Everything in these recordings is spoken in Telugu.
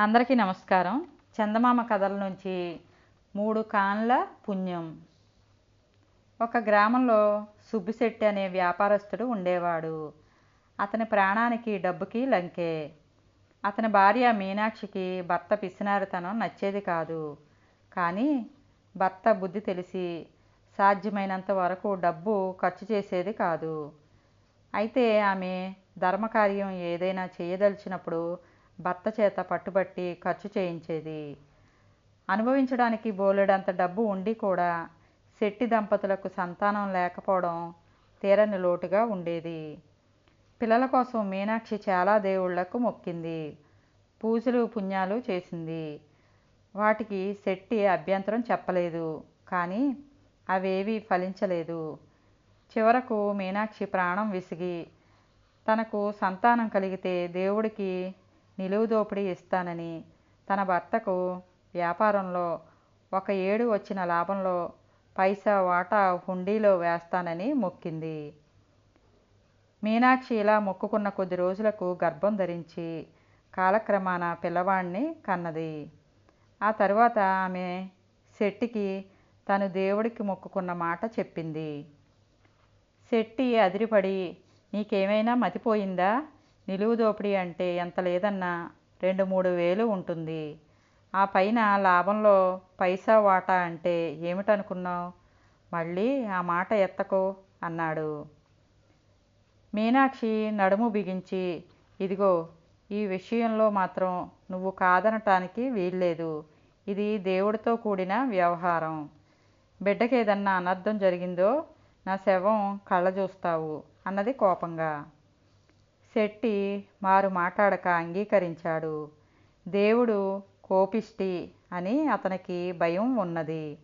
అందరికీ నమస్కారం. చందమామ కథల నుంచి మూడు కాన్ల పుణ్యం. ఒక గ్రామంలో సుబ్బిశెట్టి అనే వ్యాపారస్తుడు ఉండేవాడు. అతని ప్రాణానికి డబ్బుకి లంకే. అతని భార్య మీనాక్షికి భర్త పిసినారితనం నచ్చేది కాదు. కానీ భర్త బుద్ధి తెలిసి సాధ్యమైనంత వరకు డబ్బు ఖర్చు చేసేది కాదు. అయితే ఆమె ధర్మకార్యం ఏదైనా చేయదలిచినప్పుడు భర్త చేత పట్టుబట్టి ఖర్చు చేయించేది. అనుభవించడానికి బోలెడంత డబ్బు ఉండి కూడా శెట్టి దంపతులకు సంతానం లేకపోవడం తీరని లోటుగా ఉండేది. పిల్లల కోసం మీనాక్షి చాలా దేవుళ్ళకు మొక్కింది. పూజలు పుణ్యాలు చేసింది. వాటికి శెట్టి అభ్యంతరం చెప్పలేదు. కానీ అవేవి ఫలించలేదు. చివరకు మీనాక్షి ప్రాణం విసిగి తనకు సంతానం కలిగితే దేవుడికి నిలువు దోపిడీ ఇస్తానని తన భర్తకు వ్యాపారంలో ఒక ఏడు వచ్చిన లాభంలో పైసా వాటా హుండీలో వేస్తానని మొక్కింది. మీనాక్షి ఇలా మొక్కుకున్న కొద్ది రోజులకు గర్భం ధరించి కాలక్రమాన పిల్లవాడిని కన్నది. ఆ తర్వాత ఆమె శెట్టికి తను దేవుడికి మొక్కుకున్న మాట చెప్పింది. శెట్టి అదిరిపడి నీకేమైనా మతిపోయిందా? నిలువు దోపిడీ అంటే ఎంత లేదన్నా రెండు మూడు వేలు ఉంటుంది. ఆ పైన లాభంలో పైసా వాటా అంటే ఏమిటనుకున్నావు? మళ్ళీ ఆ మాట ఎత్తకో అన్నాడు. మీనాక్షి నడుము బిగించి ఇదిగో ఈ విషయంలో మాత్రం నువ్వు కాదనటానికి వీల్లేదు. ఇది దేవుడితో కూడిన వ్యవహారం. బిడ్డకేదన్నా అనర్థం జరిగిందో నా శవం కళ్ళ చూస్తావు అన్నది కోపంగా. శెట్టి మారు మాట్లాడక అంగీకరించాడు. దేవుడు కోపిష్టి అని అతనికి భయం ఉన్నది.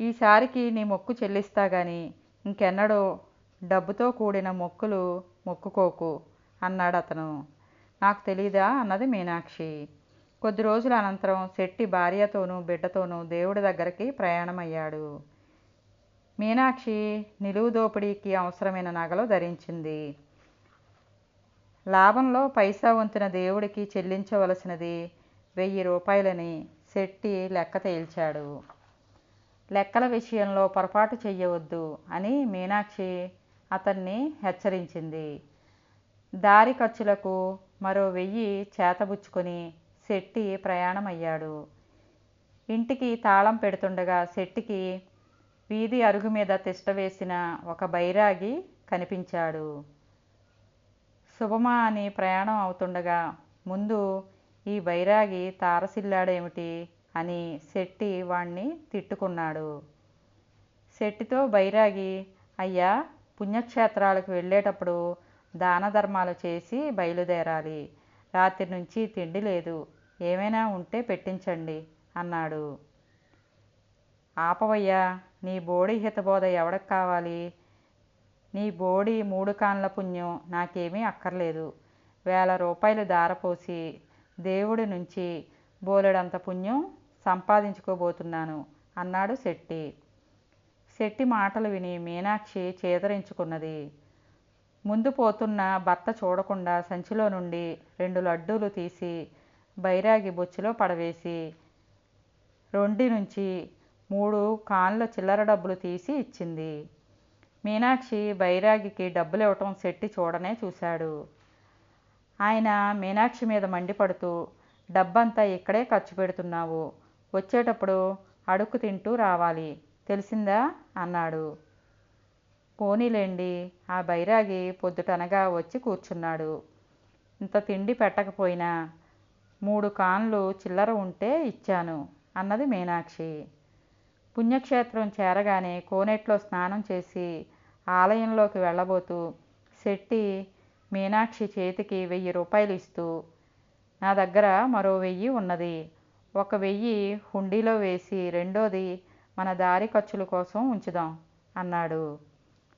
ఈసారికి నీ మొక్కు చెల్లిస్తా గాని ఇంకెన్నడూ డబ్బుతో కూడిన మొక్కులు మొక్కుకోకు అన్నాడు అతను. నాకు తెలీదా? అన్నది మీనాక్షి. కొద్ది రోజుల అనంతరం శెట్టి భార్యతోనూ బిడ్డతోనూ దేవుడి దగ్గరికి ప్రయాణమయ్యాడు. మీనాక్షి నిలువు దోపిడీకి అవసరమైన నగలు ధరించింది. లాభంలో పైసా వంతున దేవుడికి చెల్లించవలసినది వెయ్యి రూపాయలని శెట్టి లెక్క తేల్చాడు. లెక్కల విషయంలో పొరపాటు చెయ్యవద్దు అని మీనాక్షి అతన్ని హెచ్చరించింది. దారి ఖర్చులకు మరో వెయ్యి చేతబుచ్చుకొని శెట్టి ప్రయాణమయ్యాడు. ఇంటికి తాళం పెడుతుండగా శెట్టికి వీధి అరుగు మీద తిష్టవేసిన ఒక బైరాగి కనిపించాడు. శుభమా అని ప్రయాణం అవుతుండగా ముందు ఈ బైరాగి తారసిల్లాడేమిటి అని శెట్టి వాణ్ణి తిట్టుకున్నాడు. శెట్టితో బైరాగి అయ్యా పుణ్యక్షేత్రాలకు వెళ్ళేటప్పుడు దాన ధర్మాలు చేసి బయలుదేరాలి. రాత్రి నుంచి తిండి లేదు. ఏమైనా ఉంటే పెట్టించండి అన్నాడు. ఆపవయ్యా నీ బోడి హితబోధ ఎవడికి కావాలి? నీ బోడి మూడు కాన్ల పుణ్యం నాకేమీ అక్కర్లేదు. వేల రూపాయలు దారపోసి దేవుడి నుంచి బోలెడంత పుణ్యం సంపాదించుకోబోతున్నాను అన్నాడు శెట్టి. శెట్టి మాటలు విని మీనాక్షి చేదరించుకున్నది. ముందు పోతున్న భర్త చూడకుండా సంచిలో నుండి రెండు లడ్డూలు తీసి బైరాగి బొచ్చులో పడవేసి రొండి నుంచి మూడు కాన్ల చిల్లర డబ్బులు తీసి ఇచ్చింది. మీనాక్షి బైరాగికి డబ్బులు ఇవ్వటం శెట్టి చూడనే చూశాడు. ఆయన మీనాక్షి మీద మండిపడుతూ డబ్బంతా ఇక్కడే ఖర్చు పెడుతున్నావు. వచ్చేటప్పుడు అడుక్కు తింటూ రావాలి. తెలిసిందా? అన్నాడు. పోనీలేండి. ఆ బైరాగి పొద్దుటనగా వచ్చి కూర్చున్నాడు. ఇంత తిండి పెట్టకపోయినా మూడు కాన్లు చిల్లర ఉంటే ఇచ్చాను అన్నది మీనాక్షి. పుణ్యక్షేత్రం చేరగానే కోనేట్లో స్నానం చేసి ఆలయంలోకి వెళ్ళబోతూ శెట్టి మీనాక్షి చేతికి వెయ్యి రూపాయలు ఇస్తూ నా దగ్గర మరో వెయ్యి ఉన్నది. ఒక వెయ్యి హుండీలో వేసి రెండోది మన దారి ఖర్చుల కోసం ఉంచుదాం అన్నాడు.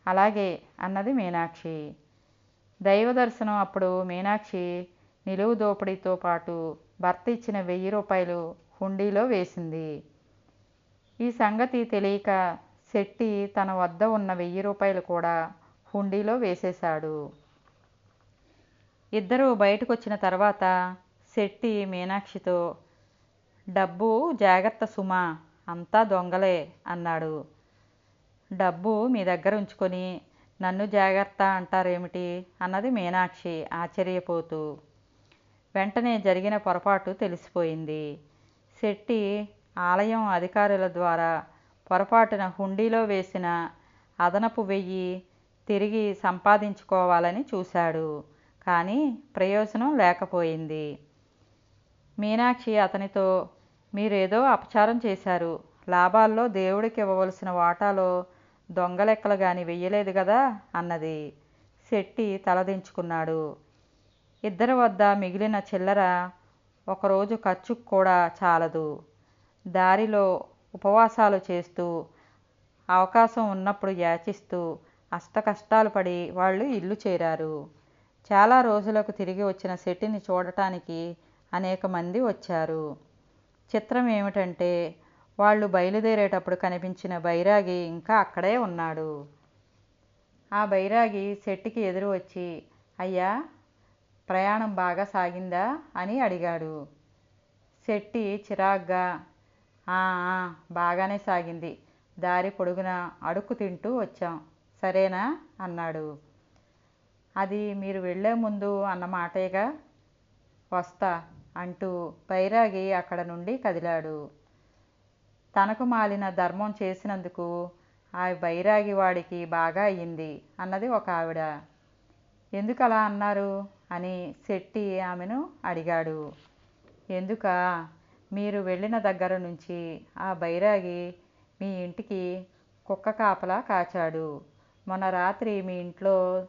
అలాగే అన్నది మీనాక్షి. దైవ దర్శనం అప్పుడు మీనాక్షి నిలువు దోపిడీతో పాటు భర్త ఇచ్చిన వెయ్యి రూపాయలు హుండీలో వేసింది. ఈ సంగతి తెలియక శెట్టి తన వద్ద ఉన్న వెయ్యి రూపాయలు కూడా హుండీలో వేసేశాడు. ఇద్దరూ బయటకు వచ్చిన తర్వాత శెట్టి మీనాక్షితో డబ్బు జాగ్రత్త సుమా అంతా దొంగలే అన్నాడు. డబ్బు మీ దగ్గర ఉంచుకొని నన్ను జాగ్రత్త అంటారేమిటి? అన్నది మీనాక్షి ఆశ్చర్యపోతూ. వెంటనే జరిగిన పొరపాటు తెలిసిపోయింది. శెట్టి ఆలయం అధికారుల ద్వారా పొరపాటున హుండీలో వేసిన అదనపు వెయ్యి తిరిగి సంపాదించుకోవాలని చూశాడు. కానీ ప్రయోజనం లేకపోయింది. మీనాక్షి అతనితో మీరేదో అపచారం చేశారు. లాభాల్లో దేవుడికి ఇవ్వవలసిన వాటాలో దొంగలెక్కలు గాని వెయ్యలేదు కదా? అన్నది. శెట్టి తలదించుకున్నాడు. ఇద్దరి వద్ద మిగిలిన చిల్లర ఒకరోజు ఖర్చుకు కూడా చాలదు. దారిలో ఉపవాసాలు చేస్తూ అవకాశం ఉన్నప్పుడు యాచిస్తూ అష్టకష్టాలు పడి వాళ్ళు ఇల్లు చేరారు. చాలా రోజులకు తిరిగి వచ్చిన శెట్టిని చూడటానికి అనేక మంది వచ్చారు. చిత్రం ఏమిటంటే వాళ్ళు బయలుదేరేటప్పుడు కనిపించిన బైరాగి ఇంకా అక్కడే ఉన్నాడు. ఆ బైరాగి శెట్టికి ఎదురు వచ్చి అయ్యా ప్రయాణం బాగా సాగిందా? అని అడిగాడు. శెట్టి చిరాగ్గా "ఆ, ఆ, బాగానే సాగింది. దారి పొడుగున అడుక్కు తింటూ వచ్చాం. సరేనా? అన్నాడు. అది మీరు వెళ్ళే ముందు అన్న మాటేగా? వస్తా అంటూ బైరాగి అక్కడ నుండి కదిలాడు. తనకు మాలిన ధర్మం చేసినందుకు ఆ బైరాగి వాడికి బాగా అయ్యింది అన్నది ఒక ఆవిడ. ఎందుకు అలా అన్నారు? అని శెట్టి ఆమెను అడిగాడు. ఎందుక? మీరు వెళ్ళిన దగ్గర నుంచి ఆ బైరాగి మీ ఇంటికి కుక్క కాపలా కాచాడు. మొన్న రాత్రి మీ ఇంట్లో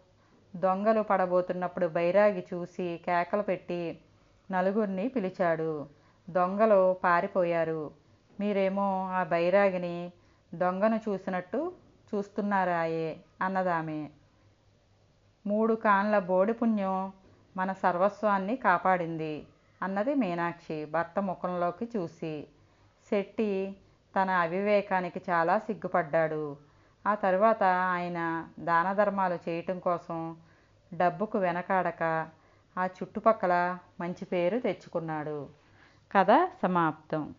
దొంగలు పడబోతున్నప్పుడు బైరాగి చూసి కేకలు పెట్టి నలుగురిని పిలిచాడు. దొంగలు పారిపోయారు. మీరేమో ఆ బైరాగిని దొంగను చూసినట్టు చూస్తున్నారాయే అన్నదామె. మూడు కాన్ల బోడి పుణ్యం మన సర్వస్వాన్ని కాపాడింది. అన్నది మీనాక్షి భర్త ముఖంలోకి చూసి. శెట్టి తన అవివేకానికి చాలా సిగ్గుపడ్డాడు. ఆ తరువాత ఆయన దాన ధర్మాలు చేయటం కోసం డబ్బుకు వెనకాడక ఆ చుట్టుపక్కల మంచి పేరు తెచ్చుకున్నాడు. కథ సమాప్తం.